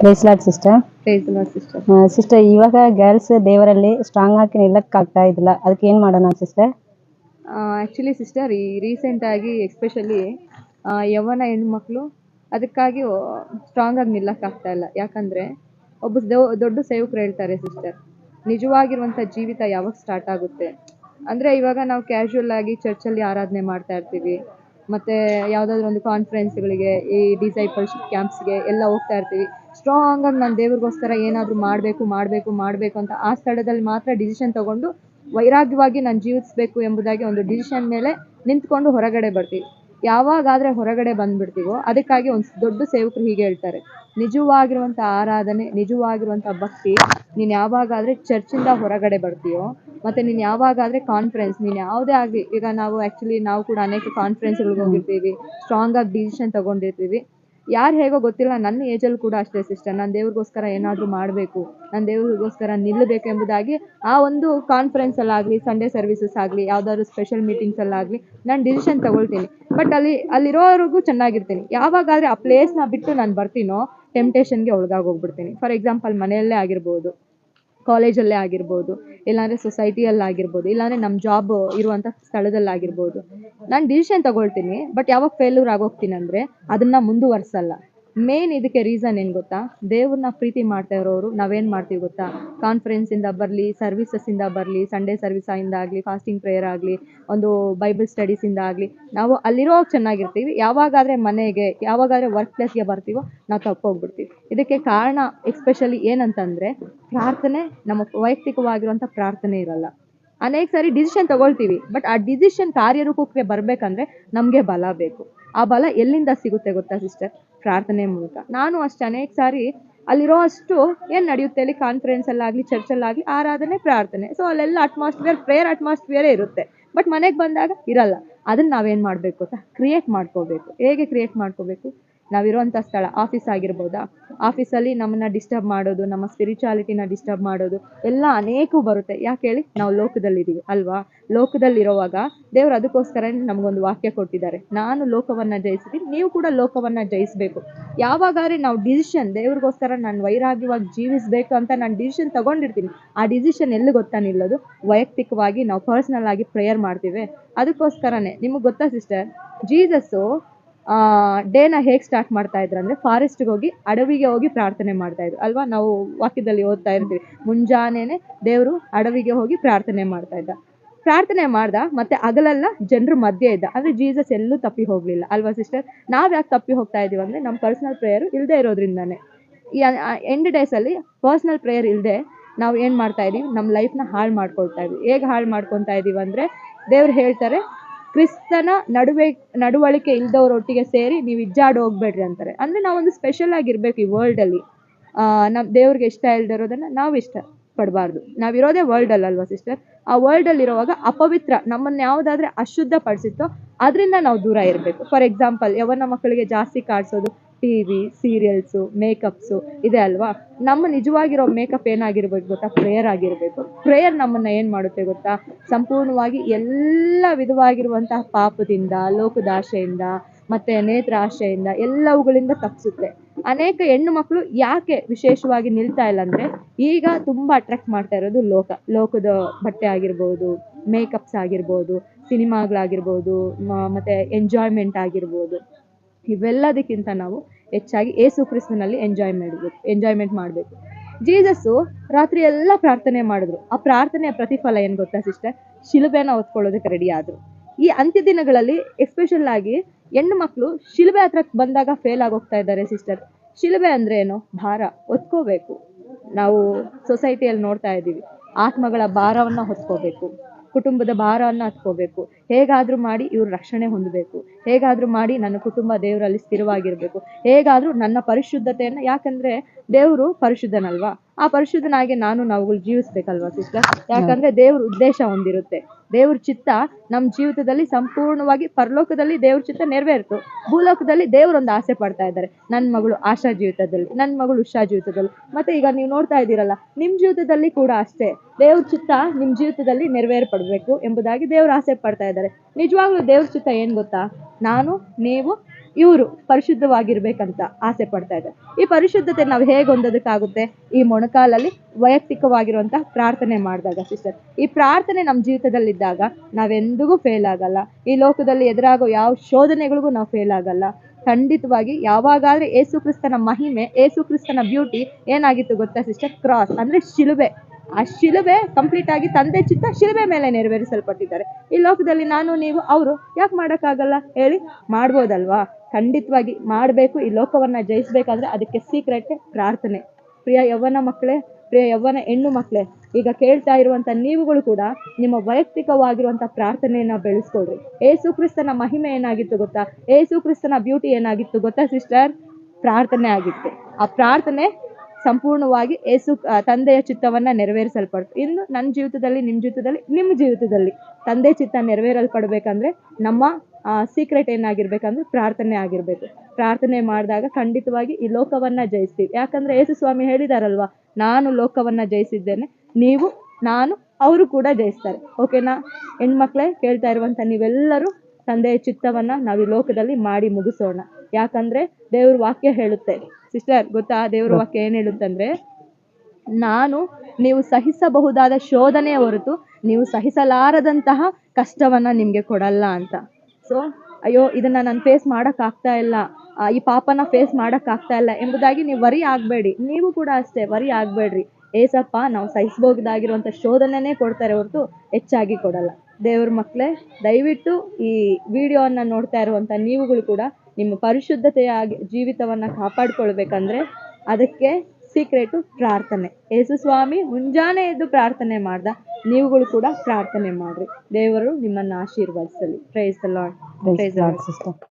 Praise lord sister sister sister ಇವಾಗ girls ದೇವರಲ್ಲಿ strong ಆಗಿ ನಿಲ್ಲಕ್ ಆಗ್ತಾ ಇದಿಲ್ಲ ಅದಕ್ಕೆ ಏನು ಮಾಡೋಣ ಸಿಸ್ಟರ್ ಆ್ಯಕ್ಚುಲಿ ಸಿಸ್ಟರ್ ಈ ರೀಸೆಂಟಾಗಿ ಎಸ್ಪೆಷಲಿ ಯೌವನ ಹೆಣ್ಮಕ್ಳು ಅದಕ್ಕಾಗಿ ಸ್ಟ್ರಾಂಗ್ ಆಗಿ ನಿಲ್ಲಕ್ಕಾಗ್ತಾ ಇಲ್ಲ. ಯಾಕಂದರೆ ಒಬ್ಬ ದೊಡ್ಡ ಸೇವಕರು ಹೇಳ್ತಾರೆ ಸಿಸ್ಟರ್ ನಿಜವಾಗಿರುವಂಥ ಜೀವಿತ ಯಾವಾಗ ಸ್ಟಾರ್ಟ್ ಆಗುತ್ತೆ? ಅಂದರೆ ಇವಾಗ ನಾವು ಕ್ಯಾಶುವಲ್ ಆಗಿ ಚರ್ಚಲ್ಲಿ ಆರಾಧನೆ ಮಾಡ್ತಾ ಇರ್ತೀವಿ. ಮತ್ತು ಯಾವುದಾದ್ರು ಒಂದು ಕಾನ್ಫರೆನ್ಸ್ಗಳಿಗೆ ಈ ಡಿಸೈಪಲ್ಶಿಪ್ ಕ್ಯಾಂಪ್ಸ್ಗೆ ಎಲ್ಲ ಹೋಗ್ತಾ ಇರ್ತೀವಿ. ಸ್ಟ್ರಾಂಗ್ ಆಗಿ ನಾನು ದೇವ್ರಿಗೋಸ್ಕರ ಏನಾದರೂ ಮಾಡಬೇಕು ಮಾಡಬೇಕು ಮಾಡಬೇಕು ಅಂತ ಆ ಸ್ಥಳದಲ್ಲಿ ಮಾತ್ರ ಡಿಸಿಷನ್ ತಗೊಂಡು ವೈರಾಗ್ಯವಾಗಿ ನಾನು ಜೀವಿಸಬೇಕು ಎಂಬುದಾಗಿ ಒಂದು ಡಿಸಿಷನ್ ಮೇಲೆ ನಿಂತ್ಕೊಂಡು ಹೊರಗಡೆ ಬರ್ತೀವಿ. ಯಾವಾಗಾದರೆ ಹೊರಗಡೆ ಬಂದ್ಬಿಡ್ತೀವೋ ಅದಕ್ಕಾಗಿ ಒಂದು ದೊಡ್ಡ ಸೇವಕರು ಹೀಗೆ ಹೇಳ್ತಾರೆ. ನಿಜವಾಗಿರುವಂಥ ಆರಾಧನೆ ನಿಜವಾಗಿರುವಂಥ ಭಕ್ತಿ, ನೀನು ಯಾವಾಗಾದರೆ ಚರ್ಚಿಂದ ಹೊರಗಡೆ ಬರ್ತೀಯೋ ಮತ್ತು ನೀನು ಯಾವಾಗಾದರೆ ಕಾನ್ಫರೆನ್ಸ್ ನೀನು ಯಾವುದೇ ಆಗಲಿ, ಈಗ ನಾವು ಆ್ಯಕ್ಚುಲಿ ನಾವು ಕೂಡ ಅನೇಕ ಕಾನ್ಫರೆನ್ಸ್ಗಳಿಗೆ ಹೋಗಿರ್ತೀವಿ ಸ್ಟ್ರಾಂಗಾಗಿ ಡಿಸಿಷನ್ ತಗೊಂಡಿರ್ತೀವಿ. ಯಾರು ಹೇಗೋ ಗೊತ್ತಿಲ್ಲ, ನನ್ನ ಏಜಲ್ಲಿ ಕೂಡ ಅಷ್ಟೇ ಸಿಸ್ಟರ್ ನಾನು ದೇವ್ರಿಗೋಸ್ಕರ ಏನಾದರೂ ಮಾಡಬೇಕು, ನಾನು ದೇವ್ರಿಗೋಸ್ಕರ ನಿಲ್ಲಬೇಕು ಎಂಬುದಾಗಿ ಆ ಒಂದು ಕಾನ್ಫರೆನ್ಸಲ್ಲಾಗಲಿ ಸಂಡೇ ಸರ್ವಿಸಸ್ ಆಗಲಿ, ಯಾವ್ದಾದ್ರು ಸ್ಪೆಷಲ್ ಮೀಟಿಂಗ್ಸಲ್ಲಾಗಲಿ ನಾನು ಡಿಸಿಷನ್ ತಗೊಳ್ತೀನಿ. ಬಟ್ ಅಲ್ಲಿ, ಅಲ್ಲಿರೋವರೆಗೂ ಚೆನ್ನಾಗಿರ್ತೀನಿ. ಯಾವಾಗಾದರೆ ಆ ಪ್ಲೇಸ್ನ ಬಿಟ್ಟು ನಾನು ಬರ್ತೀನೋ ಟೆಂಪ್ಟೇಷನ್ಗೆ ಒಳಗಾಗಿ ಹೋಗ್ಬಿಡ್ತೀನಿ. ಫಾರ್ ಎಕ್ಸಾಂಪಲ್ ಮನೆಯಲ್ಲೇ ಆಗಿರ್ಬೋದು. ಕಾಲೇಜಲ್ಲೇ ಆಗಿರ್ಬೋದು, ಇಲ್ಲಾಂದರೆ ಸೊಸೈಟಿಯಲ್ಲಿ ಆಗಿರ್ಬೋದು, ಇಲ್ಲಾಂದರೆ ನಮ್ಮ ಜಾಬ್ ಇರುವಂಥ ಸ್ಥಳದಲ್ಲಾಗಿರ್ಬೋದು ನಾನು ಡಿಸಿಷನ್ ತಗೊಳ್ತೀನಿ ಬಟ್ ಯಾವಾಗ ಫೇಲ್ಯೂರ್ ಆಗೋಗ್ತೀನಿ ಅಂದರೆ ಅದನ್ನು ಮುಂದುವರ್ಸಲ್ಲ. ಮೇನ್ ಇದಕ್ಕೆ ರೀಸನ್ ಏನು ಗೊತ್ತಾ? ದೇವ್ರನ್ನ ಪ್ರೀತಿ ಮಾಡ್ತಾ ಇರೋರು ನಾವೇನು ಮಾಡ್ತೀವಿ ಗೊತ್ತಾ? ಕಾನ್ಫರೆನ್ಸಿಂದ ಬರಲಿ ಸರ್ವಿಸಸ್ಸಿಂದ ಬರಲಿ ಸಂಡೇ ಸರ್ವಿಸಿಂದ ಆಗಲಿ ಫಾಸ್ಟಿಂಗ್ ಪ್ರೇಯರ್ ಆಗಲಿ, ಒಂದು ಬೈಬಲ್ ಸ್ಟಡೀಸಿಂದ ಆಗಲಿ, ನಾವು ಅಲ್ಲಿರೋ ಚೆನ್ನಾಗಿರ್ತೀವಿ. ಯಾವಾಗಾದರೆ ಮನೆಗೆ, ಯಾವಾಗಾದರೆ ವರ್ಕ್ ಪ್ಲೇಸ್ಗೆ ಬರ್ತೀವೋ ನಾವು ತಪ್ಪೋಗ್ಬಿಡ್ತೀವಿ. ಇದಕ್ಕೆ ಕಾರಣ ಎಸ್ಪೆಷಲಿ ಏನಂತಂದರೆ, ಪ್ರಾರ್ಥನೆ, ನಮ್ಮ ವೈಯಕ್ತಿಕವಾಗಿರುವಂಥ ಪ್ರಾರ್ಥನೆ ಇರಲ್ಲ. ಅನೇಕ ಸಾರಿ ಡಿಸಿಷನ್ ತಗೊಳ್ತೀವಿ. ಬಟ್ ಆ ಡಿಸಿಷನ್ ಕಾರ್ಯರೂಪಕ್ಕೆ ಬರಬೇಕಂದ್ರೆ ನಮಗೆ ಬಲ ಬೇಕು. ಆ ಬಲ ಎಲ್ಲಿಂದ ಸಿಗುತ್ತೆ ಗೊತ್ತಾ ಸಿಸ್ಟರ್ ಪ್ರಾರ್ಥನೆ ಮೂಲಕ. ನಾನು ಅಷ್ಟು ಅನೇಕ ಸಾರಿ ಅಲ್ಲಿರೋ ಅಷ್ಟು ಏನು ನಡೆಯುತ್ತೆ ಅಲ್ಲಿ ಕಾನ್ಫರೆನ್ಸಲ್ಲಾಗಲಿ ಚರ್ಚಲ್ಲಾಗಲಿ ಆರಾಧನೆ, ಪ್ರಾರ್ಥನೆ. ಸೊ ಅಲ್ಲೆಲ್ಲ ಅಟ್ಮಾಸ್ಫಿಯರ್ ಪ್ರೇಯರ್ ಅಟ್ಮಾಸ್ಫಿಯರೇ ಇರುತ್ತೆ. ಬಟ್ ಮನೆಗೆ ಬಂದಾಗ ಇರಲ್ಲ. ಅದನ್ನು ನಾವೇನು ಮಾಡಬೇಕು ಅಂತ ಕ್ರಿಯೇಟ್ ಮಾಡ್ಕೋಬೇಕು. ಹೇಗೆ ಕ್ರಿಯೇಟ್ ಮಾಡ್ಕೋಬೇಕು? ನಾವಿರುವಂಥ ಸ್ಥಳ ಆಫೀಸ್ ಆಗಿರ್ಬೋದಾ? ಆಫೀಸಲ್ಲಿ ನಮ್ಮನ್ನ ಡಿಸ್ಟರ್ಬ್ ಮಾಡೋದು, ನಮ್ಮ ಸ್ಪಿರಿಚುಯಾಲಿಟಿನ ಡಿಸ್ಟರ್ಬ್ ಮಾಡೋದು, ಎಲ್ಲ ಅನೇಕ ಬರುತ್ತೆ. ಯಾಕೆ ಹೇಳಿ? ನಾವು ಲೋಕದಲ್ಲಿದ್ದೀವಿ, ಅಲ್ವಾ? ಲೋಕದಲ್ಲಿರುವಾಗ ದೇವರು ಅದಕ್ಕೋಸ್ಕರ ನಮಗೊಂದು ವಾಕ್ಯ ಕೊಟ್ಟಿದ್ದಾರೆ. ನಾನು ಲೋಕವನ್ನು ಜಯಿಸಿದ್ದೀನಿ, ನೀವು ಕೂಡ ಲೋಕವನ್ನು ಜಯಿಸಬೇಕು. ಯಾವಾಗಾದ್ರೆ ನಾವು ಡಿಸಿಷನ್ ದೇವ್ರಿಗೋಸ್ಕರ ನಾನು ವೈರಾಗ್ಯವಾಗಿ ಜೀವಿಸಬೇಕು ಅಂತ ನಾನು ಡಿಸಿಷನ್ ತಗೊಂಡಿರ್ತೀನಿ. ಆ ಡಿಸಿಷನ್ ಎಲ್ಲಿ ಗೊತ್ತಾ ನಿಲ್ಲೋದು? ವೈಯಕ್ತಿಕವಾಗಿ ನಾವು ಪರ್ಸ್ನಲ್ ಆಗಿ ಪ್ರೇಯರ್ ಮಾಡ್ತೀವಿ. ಅದಕ್ಕೋಸ್ಕರನೇ, ನಿಮಗೆ ಗೊತ್ತಾ ಸಿಸ್ಟರ್ ಜೀಸಸ್ಸು ಡೇನ ಹೇಗೆ ಸ್ಟಾರ್ಟ್ ಮಾಡ್ತಾ ಇದ್ರು ಅಂದರೆ ಫಾರೆಸ್ಟ್ಗೆ ಹೋಗಿ ಅಡವಿಗೆ ಹೋಗಿ ಪ್ರಾರ್ಥನೆ ಮಾಡ್ತಾ ಇದ್ರು. ಅಲ್ವಾ? ನಾವು ವಾಕ್ಯದಲ್ಲಿ ಓದ್ತಾ ಇರ್ತೀವಿ. ಮುಂಜಾನೆನೆ ದೇವರು ಅಡವಿಗೆ ಹೋಗಿ ಪ್ರಾರ್ಥನೆ ಮಾಡ್ತಾ ಇದ್ದ. ಪ್ರಾರ್ಥನೆ ಮಾಡ್ದ, ಮತ್ತೆ ಅಗಲೆಲ್ಲ ಜನರ ಮಧ್ಯೆ ಇದ್ದ. ಅಂದರೆ ಜೀಸಸ್ ಎಲ್ಲೂ ತಪ್ಪಿ ಹೋಗಲಿಲ್ಲ. ಅಲ್ವಾ ಸಿಸ್ಟರ್ ನಾವು ಯಾಕೆ ತಪ್ಪಿ ಹೋಗ್ತಾ ಇದೀವಿ ಅಂದ್ರೆ ನಮ್ಮ ಪರ್ಸ್ನಲ್ ಪ್ರೇಯರ್ ಇಲ್ಲದೆ ಇರೋದ್ರಿಂದಾನೆ. ಈ ಎಂಡ್ ಡೇಸಲ್ಲಿ ಪರ್ಸ್ನಲ್ ಪ್ರೇಯರ್ ಇಲ್ಲದೆ ನಾವು ಏನು ಮಾಡ್ತಾ ಇದೀವಿ? ನಮ್ಮ ಲೈಫ್ನ ಹಾಳು ಮಾಡ್ಕೊಳ್ತಾ ಇದೀವಿ. ಹೇಗೆ ಹಾಳು ಮಾಡ್ಕೊತಾ ಇದೀವಿ ಅಂದ್ರೆ ದೇವ್ರು ಹೇಳ್ತಾರೆ ಕ್ರಿಸ್ತನ ನಡುವೆ, ನಡವಳಿಕೆ ಇಲ್ದವ್ರೊಟ್ಟಿಗೆ ಸೇರಿ ನೀವು ಇಜ್ಜಾಡಿ ಹೋಗ್ಬೇಡ್ರಿ ಅಂತಾರೆ. ಅಂದರೆ ನಾವೊಂದು ಸ್ಪೆಷಲ್ ಆಗಿರ್ಬೇಕು ಈ ವರ್ಲ್ಡಲ್ಲಿ ನಮ್ಮ ದೇವ್ರಿಗೆ ಇಷ್ಟ ಇಲ್ಲದೆ ಇರೋದನ್ನು ನಾವು ಇಷ್ಟ ಪಡಬಾರ್ದು ನಾವಿರೋದೇ ವರ್ಲ್ಡಲ್ಲಿ ಅಲ್ವಾ ಸಿಸ್ಟರ್ ಆ ವರ್ಲ್ಡಲ್ಲಿ ಇರುವಾಗ ಅಪವಿತ್ರ, ನಮ್ಮನ್ನು ಯಾವುದಾದ್ರೆ ಅಶುದ್ಧ ಪಡಿಸುತ್ತೋ ಅದರಿಂದ ನಾವು ದೂರ ಇರಬೇಕು. ಫಾರ್ ಎಕ್ಸಾಂಪಲ್ ಯವನ ಮಕ್ಕಳಿಗೆ ಜಾಸ್ತಿ ಕಾಡಿಸೋದು ಟಿ ವಿ ಸೀರಿಯಲ್ಸು, ಮೇಕಪ್ಸು ಇದೆ ಅಲ್ವಾ? ನಮ್ಮ ನಿಜವಾಗಿರೋ ಮೇಕಪ್ ಏನಾಗಿರ್ಬೇಕು ಗೊತ್ತಾ? ಪ್ರೇಯರ್ ಆಗಿರಬೇಕು. ಪ್ರೇಯರ್ ನಮ್ಮನ್ನ ಏನು ಮಾಡುತ್ತೆ ಗೊತ್ತಾ? ಸಂಪೂರ್ಣವಾಗಿ ಎಲ್ಲ ವಿಧವಾಗಿರುವಂತಹ ಪಾಪದಿಂದ ಲೋಕದಾಶೆಯಿಂದ ಮತ್ತೆ ನೇತ್ರ ಆಶೆಯಿಂದ ಎಲ್ಲವುಗಳಿಂದ ತಪ್ಪಿಸುತ್ತೆ. ಅನೇಕ ಹೆಣ್ಣು ಮಕ್ಕಳು ಯಾಕೆ ವಿಶೇಷವಾಗಿ ನಿಲ್ತಾ ಇಲ್ಲ ಅಂದ್ರೆ ಈಗ ತುಂಬಾ ಅಟ್ರಾಕ್ಟ್ ಮಾಡ್ತಾ ಇರೋದು ಲೋಕ. ಲೋಕದ ಬಟ್ಟೆ ಆಗಿರ್ಬೋದು, ಮೇಕಪ್ಸ್ ಆಗಿರ್ಬೋದು, ಸಿನಿಮಾಗಳಾಗಿರ್ಬೋದು ಮತ್ತೆ ಎಂಜಾಯ್ಮೆಂಟ್ ಆಗಿರ್ಬೋದು. ಇವೆಲ್ಲದಕ್ಕಿಂತ ನಾವು ಹೆಚ್ಚಾಗಿ ಏಸು ಕ್ರಿಸ್ತನಲ್ಲಿ ಎಂಜಾಯ್ ಮಾಡಬೇಕು ಎಂಜಾಯ್ಮೆಂಟ್ ಮಾಡಬೇಕು. ಜೀಸಸ್ಸು ರಾತ್ರಿ ಎಲ್ಲ ಪ್ರಾರ್ಥನೆ ಮಾಡಿದ್ರು. ಆ ಪ್ರಾರ್ಥನೆಯ ಪ್ರತಿಫಲ ಏನು ಗೊತ್ತಾ ಸಿಸ್ಟರ್? ಶಿಲುಬೆನ ಹೊತ್ಕೊಳ್ಳೋದಕ್ಕೆ ರೆಡಿ ಆದರು. ಈ ಅಂತ್ಯ ದಿನಗಳಲ್ಲಿ ಎಸ್ಪೆಷಲ್ ಆಗಿ ಹೆಣ್ಣು ಮಕ್ಕಳು ಶಿಲುಬೆ ಹತ್ರ ಬಂದಾಗ ಫೇಲ್ ಆಗೋಗ್ತಾ ಇದ್ದಾರೆ ಸಿಸ್ಟರ್. ಶಿಲುಬೆ ಅಂದ್ರೆ ಏನು? ಭಾರ. ಹೊತ್ಕೋಬೇಕು. ನಾವು ಸೊಸೈಟಿಯಲ್ಲಿ ನೋಡ್ತಾ ಇದ್ದೀವಿ. ಆತ್ಮಗಳ ಭಾರವನ್ನು ಹೊತ್ಕೋಬೇಕು. ಕುಟುಂಬದ ಭಾರವನ್ನು ಹತ್ಕೋಬೇಕು. ಹೇಗಾದರೂ ಮಾಡಿ ಇವ್ರ ರಕ್ಷಣೆ ಹೊಂದಬೇಕು. ಹೇಗಾದರೂ ಮಾಡಿ ನನ್ನ ಕುಟುಂಬ ದೇವರಲ್ಲಿ ಸ್ಥಿರವಾಗಿರಬೇಕು. ಹೇಗಾದರೂ ನನ್ನ ಪರಿಶುದ್ಧತೆಯನ್ನು, ಯಾಕಂದರೆ ದೇವರು ಪರಿಶುದ್ಧನಲ್ವಾ? ಆ ಪರಿಶುದ್ಧನಾಗಿ ನಾನು ನಾವುಗಳು ಜೀವಿಸ್ಬೇಕಲ್ವಾ ಸಿಸ್ಟರ್? ಯಾಕಂದ್ರೆ ದೇವ್ರ ಉದ್ದೇಶ ಹೊಂದಿರುತ್ತೆ. ದೇವ್ರ ಚಿತ್ತ ನಮ್ಮ ಜೀವಿತದಲ್ಲಿ ಸಂಪೂರ್ಣವಾಗಿ ಪರಲೋಕದಲ್ಲಿ ದೇವ್ರ ಚಿತ್ತ ನೆರವೇರಿತು. ಭೂಲೋಕದಲ್ಲಿ ದೇವರೊಂದು ಆಸೆ ಪಡ್ತಾ ಇದ್ದಾರೆ. ನನ್ನ ಮಗಳು ಆಶಾ ಜೀವಿತದಲ್ಲಿ ನನ್ನ ಮಗಳು ಉಷಾ ಜೀವಿತದಲ್ಲಿ. ಮತ್ತೆ ಈಗ ನೀವು ನೋಡ್ತಾ ಇದ್ದೀರಲ್ಲ ನಿಮ್ಮ ಜೀವಿತದಲ್ಲಿ ಕೂಡ ಅಷ್ಟೇ. ದೇವ್ರ ಚಿತ್ತ ನಿಮ್ಮ ಜೀವಿತದಲ್ಲಿ ನೆರವೇರ್ಪಡಬೇಕು ಎಂಬುದಾಗಿ ದೇವ್ರ ಆಸೆ ಪಡ್ತಾ ಇದ್ದಾರೆ. ನಿಜವಾಗ್ಲೂ ದೇವ್ರ ಚಿತ್ತ ಏನು ಗೊತ್ತಾ? ನಾನು ನೀವು ಇವರು ಪರಿಶುದ್ಧವಾಗಿರ್ಬೇಕಂತ ಆಸೆ ಪಡ್ತಾ ಇದ್ದಾರೆ. ಈ ಪರಿಶುದ್ಧತೆ ನಾವು ಹೇಗೆ ಹೊಂದೋದಕ್ಕಾಗುತ್ತೆ? ಈ ಮೊಣಕಾಲಲ್ಲಿ ವೈಯಕ್ತಿಕವಾಗಿರುವಂತಹ ಪ್ರಾರ್ಥನೆ ಮಾಡಿದಾಗ ಸಿಸ್ಟರ್. ಈ ಪ್ರಾರ್ಥನೆ ನಮ್ಮ ಜೀವಿತದಲ್ಲಿದ್ದಾಗ ನಾವೆಂದಿಗೂ ಫೇಲ್ ಆಗಲ್ಲ. ಈ ಲೋಕದಲ್ಲಿ ಎದುರಾಗೋ ಯಾವ ಶೋಧನೆಗಳಿಗೂ ನಾವು ಫೇಲ್ ಆಗಲ್ಲ. ಖಂಡಿತವಾಗಿ ಯಾವಾಗಾದ್ರೆ ಏಸು ಕ್ರಿಸ್ತನ ಮಹಿಮೆ, ಏಸು ಕ್ರಿಸ್ತನ ಬ್ಯೂಟಿ ಏನಾಗಿತ್ತು ಗೊತ್ತಾ ಸಿಸ್ಟರ್? ಕ್ರಾಸ್ ಅಂದ್ರೆ ಶಿಲುಬೆ. ಆ ಶಿಲುಬೆ ಕಂಪ್ಲೀಟ್ ಆಗಿ ತಂದೆ ಚಿತ್ತ ಶಿಲುಬೆ ಮೇಲೆ ನೆರವೇರಿಸಲ್ಪಟ್ಟಿದ್ದಾರೆ. ಈ ಲೋಕದಲ್ಲಿ ನಾನು, ನೀವು, ಅವರು ಯಾಕೆ ಮಾಡೋಕ್ಕಾಗಲ್ಲ ಹೇಳಿ? ಮಾಡ್ಬೋದಲ್ವಾ? ಖಂಡಿತವಾಗಿ ಮಾಡಬೇಕು, ಈ ಲೋಕವನ್ನ ಜಯಿಸಬೇಕಾದ್ರೆ ಅದಕ್ಕೆ ಸೀಕ್ರೆಟ್ ಪ್ರಾರ್ಥನೆ. ಪ್ರಿಯ ಯವ್ವನ ಮಕ್ಕಳೇ, ಪ್ರಿಯ ಯವ್ವನ ಹೆಣ್ಣು ಮಕ್ಕಳೇ, ಈಗ ಕೇಳ್ತಾ ಇರುವಂತ ನೀವುಗಳು ಕೂಡ ನಿಮ್ಮ ವೈಯಕ್ತಿಕವಾಗಿರುವಂತ ಪ್ರಾರ್ಥನೆಯನ್ನ ಬೆಳೆಸ್ಕೊಳ್ರಿ. ಏಸು ಕ್ರಿಸ್ತನ ಮಹಿಮೆ ಏನಾಗಿತ್ತು ಗೊತ್ತಾ? ಏಸು ಕ್ರಿಸ್ತನ ಬ್ಯೂಟಿ ಏನಾಗಿತ್ತು ಗೊತ್ತಾ ಸಿಸ್ಟರ್ ಪ್ರಾರ್ಥನೆ ಆಗಿತ್ತು. ಆ ಪ್ರಾರ್ಥನೆ ಸಂಪೂರ್ಣವಾಗಿ ಏಸು ತಂದೆಯ ಚಿತ್ತವನ್ನ ನೆರವೇರಿಸಲ್ಪಡ್ತು. ಇನ್ನು ನನ್ನ ಜೀವಿತದಲ್ಲಿ ನಿಮ್ಮ ಜೀವಿತದಲ್ಲಿ ನಿಮ್ಮ ಜೀವಿತದಲ್ಲಿ ತಂದೆ ಚಿತ್ತ ನೆರವೇರಲ್ಪಡ್ಬೇಕಂದ್ರೆ ನಮ್ಮ ಸೀಕ್ರೆಟ್ ಏನಾಗಿರ್ಬೇಕಂದ್ರೆ ಪ್ರಾರ್ಥನೆ ಆಗಿರ್ಬೇಕು. ಪ್ರಾರ್ಥನೆ ಮಾಡಿದಾಗ ಖಂಡಿತವಾಗಿ ಈ ಲೋಕವನ್ನ ಜಯಿಸ್ತೀವಿ. ಯಾಕಂದ್ರೆ ಯೇಸು ಸ್ವಾಮಿ ಹೇಳಿದಾರಲ್ವಾ ನಾನು ಲೋಕವನ್ನ ಜಯಿಸಿದ್ದೇನೆ ನೀವು ನಾನು ಅವರು ಕೂಡ ಜಯಿಸ್ತಾರೆ. ಓಕೆನಾ ಹೆಣ್ಮಕ್ಳೇ ಕೇಳ್ತಾ ಇರುವಂತ ನೀವೆಲ್ಲರೂ ತಂದೆಯ ಚಿತ್ತವನ್ನ ನಾವು ಈ ಲೋಕದಲ್ಲಿ ಮಾಡಿ ಮುಗಿಸೋಣ. ಯಾಕಂದ್ರೆ ದೇವ್ರ ವಾಕ್ಯ ಹೇಳುತ್ತೆ. ಸಿಸ್ಟರ್ ಗೊತ್ತಾ? ದೇವ್ರ ವಾಕ್ಯ ಏನ್ ಹೇಳುತ್ತಂದ್ರೆ ನಾನು ನೀವು ಸಹಿಸಬಹುದಾದ ಶೋಧನೆಯ ಹೊರತು ನೀವು ಸಹಿಸಲಾರದಂತಹ ಕಷ್ಟವನ್ನ ನಿಮ್ಗೆ ಕೊಡಲ್ಲ ಅಂತ. ಸೊ ಅಯ್ಯೋ, ಇದನ್ನ ನಾನು ಫೇಸ್ ಮಾಡಕ್ ಆಗ್ತಾ ಇಲ್ಲ ಈ ಪಾಪನ ಫೇಸ್ ಮಾಡಕ್ ಆಗ್ತಾ ಇಲ್ಲ ಎಂಬುದಾಗಿ ನೀವು ವರಿ ಆಗ್ಬೇಡಿ. ನೀವು ಕೂಡ ಅಷ್ಟೇ ವರಿ ಆಗ್ಬೇಡ್ರಿ. ಏಸಪ್ಪ ನಾವು ಸಹಿಸಬಹುದಾಗಿರುವಂತ ಶೋಧನೆನೇ ಕೊಡ್ತಾರೆ ಹೊರತು ಹೆಚ್ಚಾಗಿ ಕೊಡಲ್ಲ. ದೇವ್ರ ಮಕ್ಕಳೇ ದಯವಿಟ್ಟು ಈ ವಿಡಿಯೋವನ್ನ ನೋಡ್ತಾ ಇರುವಂತ ನೀವುಗಳು ಕೂಡ ನಿಮ್ಮ ಪರಿಶುದ್ಧತೆಯ ಜೀವಿತವನ್ನ ಕಾಪಾಡ್ಕೊಳ್ಬೇಕಂದ್ರೆ ಅದಕ್ಕೆ ಸೀಕ್ರೆಟು ಪ್ರಾರ್ಥನೆ. ಯೇಸು ಸ್ವಾಮಿ ಮುಂಜಾನೆ ಎದ್ದು ಪ್ರಾರ್ಥನೆ ಮಾಡ್ದ ನೀವುಗಳು ಕೂಡ ಪ್ರಾರ್ಥನೆ ಮಾಡ್ರಿ. ದೇವರು ನಿಮ್ಮನ್ನ ಆಶೀರ್ವದಿಸಲಿ. Praise lord Praise lord sister.